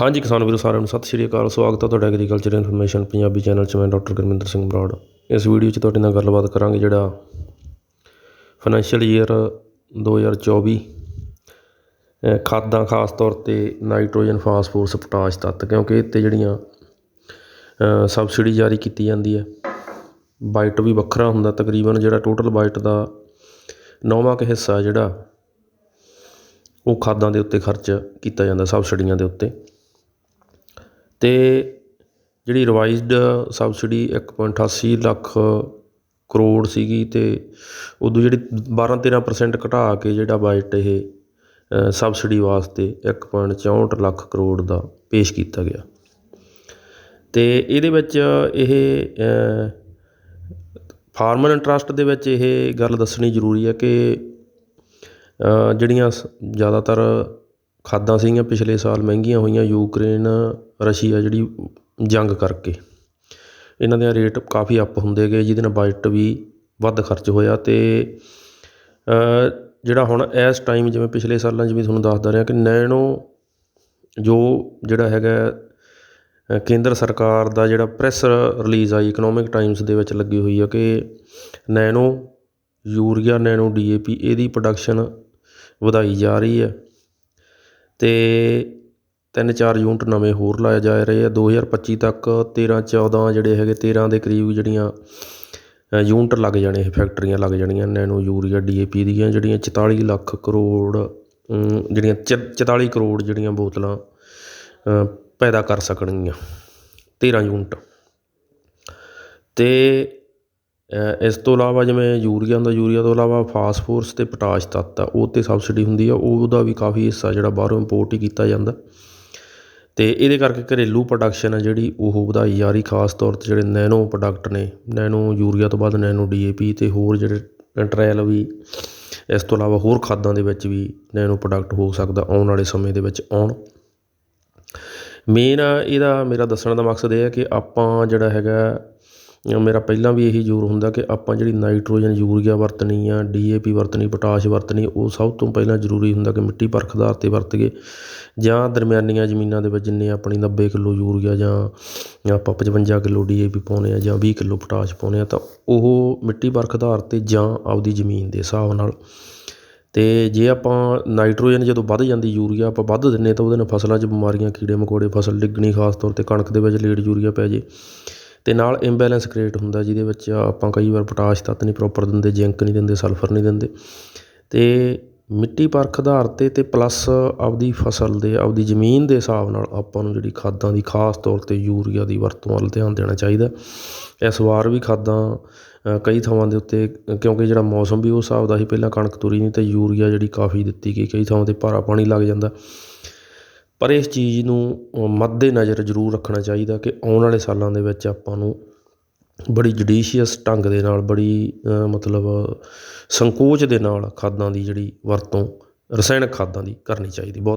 ਹਾਂਜੀ ਕਿਸਾਨ ਵੀਰੋ ਸਾਰਿਆਂ ਨੂੰ ਸਤਿ ਸ਼੍ਰੀ ਅਕਾਲ ਸਵਾਗਤ ਹੈ ਤੁਹਾਡਾ ਐਗਰੀਕਲਚਰ ਇਨਫੋਰਮੇਸ਼ਨ ਪੰਜਾਬੀ ਚੈਨਲ 'ਚ ਮੈਂ ਡਾਕਟਰ ਗੁਰਮਿੰਦਰ ਸਿੰਘ ਬਰਾੜ। ਇਸ ਵੀਡੀਓ 'ਚ ਤੁਹਾਡੇ ਨਾਲ ਗੱਲਬਾਤ ਕਰਾਂਗੇ ਜਿਹੜਾ ਫਾਈਨੈਂਸ਼ੀਅਲ ਈਅਰ 2024 ਅ, ਖਾਦਾਂ ਖਾਸ ਤੌਰ ਤੇ ਨਾਈਟ੍ਰੋਜਨ ਫਾਸਫੋਰਸ ਪੋਟਾਸ਼ ਤੱਤ ਕਿਉਂਕਿ ਇੱਥੇ ਜਿਹੜੀਆਂ ਸਬਸਿਡੀ ਜਾਰੀ ਕੀਤੀ ਜਾਂਦੀ ਹੈ। ਬਾਈਟ ਵੀ ਵੱਖਰਾ ਹੁੰਦਾ ਤਕਰੀਬਨ ਜਿਹੜਾ ਟੋਟਲ ਬਾਈਟ ਦਾ ਨੌਵਾਂ ਕੁ ਹਿੱਸਾ ਜਿਹੜਾ ਉਹ ਖਾਦਾਂ ਦੇ ਉੱਤੇ ਖਰਚ ਕੀਤਾ ਜਾਂਦਾ ਸਬਸਿਡੀਆਂ ਦੇ ਉੱਤੇ। ਅਤੇ ਜਿਹੜੀ ਰਿਵਾਈਜ਼ਡ ਸਬਸਿਡੀ 1.88 ਲੱਖ ਕਰੋੜ ਸੀਗੀ ਅਤੇ ਉਦੋਂ ਜਿਹੜੀ 12-13% ਘਟਾ ਕੇ ਜਿਹੜਾ ਬਜਟ ਇਹ ਸਬਸਿਡੀ ਵਾਸਤੇ 1.64 ਲੱਖ ਕਰੋੜ ਦਾ ਪੇਸ਼ ਕੀਤਾ ਗਿਆ। ਅਤੇ ਇਹਦੇ ਵਿੱਚ ਇਹ ਫਾਰਮਰ ਇੰਟਰਸਟ ਦੇ ਵਿੱਚ ਇਹ ਗੱਲ ਦੱਸਣੀ ਜ਼ਰੂਰੀ ਹੈ ਕਿ ਜਿਹੜੀਆਂ ਸ- ਜ਼ਿਆਦਾਤਰ ਖਾਦਾਂ ਸੀਗੀਆਂ ਪਿਛਲੇ ਸਾਲ ਮਹਿੰਗੀਆਂ ਹੋਈਆਂ, ਯੂਕਰੇਨ, ਰਸ਼ੀਆ ਜਿਹੜੀ ਜੰਗ ਕਰਕੇ। ਇਹਨਾਂ ਦੇ ਰੇਟ ਕਾਫੀ ਅੱਪ ਹੁੰਦੇ ਗਏ, ਜਿਹਦੇ ਨਾਲ ਬਜਟ ਵੀ ਵੱਧ ਖਰਚ ਹੋਇਆ ਅਤੇ ਜਿਹੜਾ ਹੁਣ ਇਸ ਟਾਈਮ ਜਿਵੇਂ ਪਿਛਲੇ ਸਾਲਾਂ 'ਚ ਵੀ ਤੁਹਾਨੂੰ ਦੱਸਦਾ ਰਿਹਾ ਕਿ ਨੈਣੋ ਜੋ ਜਿਹੜਾ ਹੈਗਾ ਕੇਂਦਰ ਸਰਕਾਰ ਦਾ ਜਿਹੜਾ ਪ੍ਰੈਸ ਰਿਲੀਜ਼ ਆਈ ਇਕਨੋਮਿਕ ਟਾਈਮਸ ਦੇ ਵਿੱਚ ਲੱਗੀ ਹੋਈ ਆ ਕਿ ਨੈਨੋ ਯੂਰੀਆ ਨੈਨੋ ਡੀਏਪੀ ਇਹਦੀ ਪ੍ਰੋਡਕਸ਼ਨ ਵਧਾਈ ਜਾ ਰਹੀ ਹੈ ਅਤੇ ਤਿੰਨ ਚਾਰ ਯੂਨਿਟ ਨਵੇਂ ਹੋਰ ਲਾਏ ਜਾ ਰਹੇ ਆ। 2025 ਤੱਕ 13 14 ਜਿਹੜੇ ਹੈਗੇ 13 ਦੇ ਕਰੀਬ ਜਿਹੜੀਆਂ ਯੂਨਿਟ ਲੱਗ ਜਾਣੇ, ਇਹ ਫੈਕਟਰੀਆਂ ਲੱਗ ਜਾਣੀਆਂ, nano urea, D A P ਦੀਆਂ ਜਿਹੜੀਆਂ 44 ਲੱਖ ਕਰੋੜ ਜਿਹੜੀਆਂ ਚ- 44 ਕਰੋੜ ਜਿਹੜੀਆਂ ਬੋਤਲਾਂ ਪੈਦਾ ਕਰ ਸਕਣਗੀਆਂ 13 ਯੂਨਿਟ। ਅਤੇ ਇਸ ਤੋਂ ਇਲਾਵਾ ਜਿਵੇਂ ਯੂਰੀਆ ਹੁੰਦਾ, ਯੂਰੀਆ ਤੋਂ ਇਲਾਵਾ ਫਾਸਫੋਰਸ ਅਤੇ ਪੋਟਾਸ਼ ਤੱਤ ਆ, ਉਹ 'ਤੇ ਸਬਸਿਡੀ ਹੁੰਦੀ ਆ, ਉਹਦਾ ਵੀ ਕਾਫੀ ਹਿੱਸਾ ਜਿਹੜਾ ਬਾਹਰੋਂ ਇੰਪੋਰਟ ਹੀ ਕੀਤਾ ਜਾਂਦਾ। ਅਤੇ ਇਹਦੇ ਕਰਕੇ ਘਰੇਲੂ ਪ੍ਰੋਡਕਸ਼ਨ ਆ ਜਿਹੜੀ, ਉਹ ਵਧਾਈ ਜਾ ਰਹੀ, ਖਾਸ ਤੌਰ ਤੇ ਜਿਹੜੇ ਨੈਨੋ ਪ੍ਰੋਡਕਟ ਨੇ ਨੈਨੋ ਯੂਰੀਆ ਤੋਂ ਬਾਅਦ ਨੈਨੋ ਡੀ ਏ ਪੀ ਅਤੇ ਹੋਰ ਜਿਹੜੇ ਟ੍ਰਾਇਲ ਵੀ, ਇਸ ਤੋਂ ਇਲਾਵਾ ਹੋਰ ਖਾਦਾਂ ਦੇ ਵਿੱਚ ਵੀ ਨੈਨੋ ਪ੍ਰੋਡਕਟ ਹੋ ਸਕਦਾ ਆਉਣ ਵਾਲੇ ਸਮੇਂ ਦੇ ਵਿੱਚ ਆਉਣ। ਮੇਨ ਇਹਦਾ ਮੇਰਾ ਦੱਸਣ ਦਾ ਮਕਸਦ ਇਹ ਹੈ ਕਿ ਆਪਾਂ ਜਿਹੜਾ ਹੈਗਾ ਮੇਰਾ ਪਹਿਲਾਂ ਵੀ ਇਹੀ ਜ਼ੋਰ ਹੁੰਦਾ ਕਿ ਆਪਾਂ ਜਿਹੜੀ ਨਾਈਟ੍ਰੋਜਨ ਯੂਰੀਆ ਵਰਤਣੀ ਆ ਪੀ ਵਰਤਣੀ, ਪੋਟਾਸ਼ ਵਰਤਣੀ, ਉਹ ਸਭ ਤੋਂ ਪਹਿਲਾਂ ਜ਼ਰੂਰੀ ਹੁੰਦਾ ਕਿ ਮਿੱਟੀ ਪਰਖ ਆਧਾਰ 'ਤੇ ਵਰਤੀਏ ਜਾਂ ਦਰਮਿਆਨੀਆਂ ਜ਼ਮੀਨਾਂ ਦੇ ਵਿੱਚ ਜਿੰਨੇ ਆਪਣੀ ਨੱਬੇ ਕਿੱਲੋ ਯੂਰੀਆ ਜਾਂ ਆਪਾਂ ਪਚਵੰਜਾ ਕਿੱਲੋ ਡੀ ਏ ਪੀ ਪਾਉਂਦੇ ਹਾਂ ਜਾਂ ਵੀਹ ਕਿੱਲੋ ਪੋਟਾਸ਼ ਪਾਉਂਦੇ ਹਾਂ ਤਾਂ ਉਹ ਮਿੱਟੀ ਪਰਖ ਆਧਾਰ 'ਤੇ ਜਾਂ ਆਪਦੀ ਜ਼ਮੀਨ ਦੇ ਹਿਸਾਬ ਨਾਲ। ਅਤੇ ਜੇ ਆਪਾਂ ਨਾਈਟ੍ਰੋਜਨ ਜਦੋਂ ਵੱਧ ਜਾਂਦੀ ਯੂਰੀਆ ਆਪਾਂ ਵੱਧ ਦਿੰਨੇ ਤਾਂ ਉਹਦੇ ਨਾਲ ਫਸਲਾਂ 'ਚ ਬਿਮਾਰੀਆਂ, ਕੀੜੇ ਮਕੌੜੇ, ਫਸਲ ਡਿੱਗਣੀ, ਖਾਸ ਤੌਰ ਤੇ ਕਣਕ ਦੇ ਵਿੱਚ ਲੇਟ ਯੂਰੀਆ ਪੈ ਜੇ। ਅਤੇ ਨਾਲ ਇੰਬੈਲੈਂਸ ਕ੍ਰੀਏਟ ਹੁੰਦਾ ਜਿਹਦੇ ਵਿੱਚ ਆਪਾਂ ਕਈ ਵਾਰ ਪੋਟਾਸ਼ ਤੱਤ ਨਹੀਂ ਪ੍ਰੋਪਰ ਦਿੰਦੇ ਜ਼ਿੰਕ ਨਹੀਂ ਦਿੰਦੇ ਸਲਫਰ ਨਹੀਂ ਦਿੰਦੇ। ਅਤੇ ਮਿੱਟੀ ਪਰਖ ਆਧਾਰ 'ਤੇ ਅਤੇ ਪਲੱਸ ਆਪਦੀ ਫਸਲ ਦੇ, ਆਪਦੀ ਜ਼ਮੀਨ ਦੇ ਹਿਸਾਬ ਨਾਲ ਆਪਾਂ ਨੂੰ ਜਿਹੜੀ ਖਾਦਾਂ ਦੀ ਖਾਸ ਤੌਰ ਤੇ ਯੂਰੀਆ ਦੀ ਵਰਤੋਂ ਵੱਲ ਧਿਆਨ ਦੇਣਾ ਚਾਹੀਦਾ। ਇਸ ਵਾਰ ਵੀ ਖਾਦਾਂ ਕਈ ਥਾਵਾਂ ਦੇ ਉੱਤੇ, ਕਿਉਂਕਿ ਜਿਹੜਾ ਮੌਸਮ ਵੀ ਉਸ ਹਿਸਾਬ ਦਾ ਸੀ, ਪਹਿਲਾਂ ਕਣਕ ਤੁਰੀ ਨਹੀਂ ਅਤੇ ਯੂਰੀਆ ਜਿਹੜੀ ਕਾਫੀ ਦਿੱਤੀ ਗਈ, ਕਈ ਥਾਵਾਂ ਤੇ ਭਾਰਾ ਪਾਣੀ ਲੱਗ ਜਾਂਦਾ। ਪਰ ਇਸ ਚੀਜ਼ ਨੂੰ ਅ, ਮੱਦੇ ਨਜ਼ਰ ਜ਼ਰੂਰ ਰੱਖਣਾ ਚਾਹੀਦਾ ਕਿ ਆਉਣ ਵਾਲੇ ਸਾਲਾਂ ਦੇ ਵਿੱਚ ਆਪਾਂ ਨੂੰ ਬੜੀ ਜੁਡੀਸ਼ੀਅਸ ਢੰਗ ਦੇ ਨਾਲ ਬੜੀ ਮਤਲਬ ਸੰਕੋਚ ਦੇ ਨਾਲ ਖਾਦਾਂ ਦੀ ਜਿਹੜੀ ਵਰਤੋਂ ਰਸਾਇਣਕ ਖਾਦਾਂ ਦੀ ਕਰਨੀ ਚਾਹੀਦੀ। ਬਹੁਤ